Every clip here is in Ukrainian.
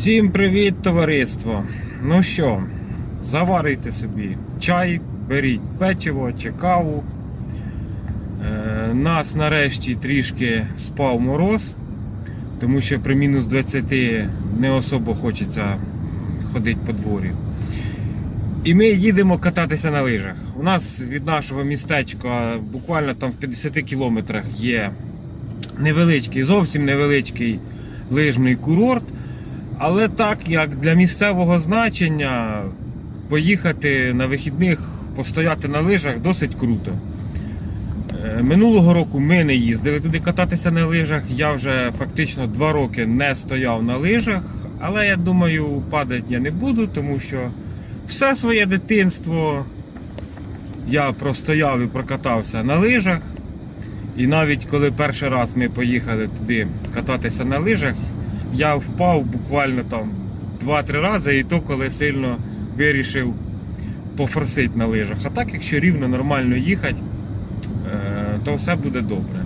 Всім привіт, товариство! Ну що, заварюйте собі чай, беріть печиво чи каву. Е, нас нарешті трішки спав мороз, тому що при мінус 20 не особо хочеться ходити по дворі. І ми їдемо кататися на лижах. У нас від нашого містечка буквально там в 50 кілометрах є невеличкий, зовсім невеличкий лижний курорт. Але так як для місцевого значення поїхати на вихідних, постояти на лижах досить круто. Е, Минулого року ми не їздили туди кататися на лижах. Я вже фактично два роки не стояв на лижах, але я думаю, падати я не буду, тому що все своє дитинство я простояв і прокатався на лижах. І навіть коли перший раз ми поїхали туди кататися на лижах, я впав буквально там 2-3 рази, і то коли сильно вирішив пофорсити на лижах. А так, якщо рівно нормально їхати, е, то все буде добре.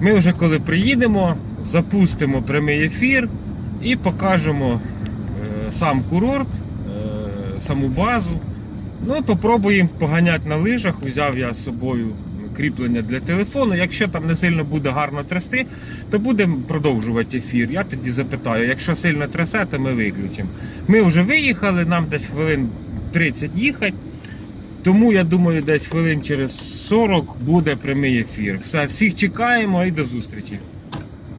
Ми вже коли приїдемо, запустимо прямий ефір і покажемо е, сам курорт, е, саму базу. Ну і попробуємо поганяти на лижах. Взяв я з собою кріплення для телефону. Якщо там не сильно буде гарно трясти, то будемо продовжувати ефір. Я тоді запитаю, якщо сильно трясе, то ми виключимо. Ми вже виїхали, нам десь хвилин 30 їхати. Тому я думаю, десь хвилин через 40 буде прямий ефір. Все, всіх чекаємо і до зустрічі.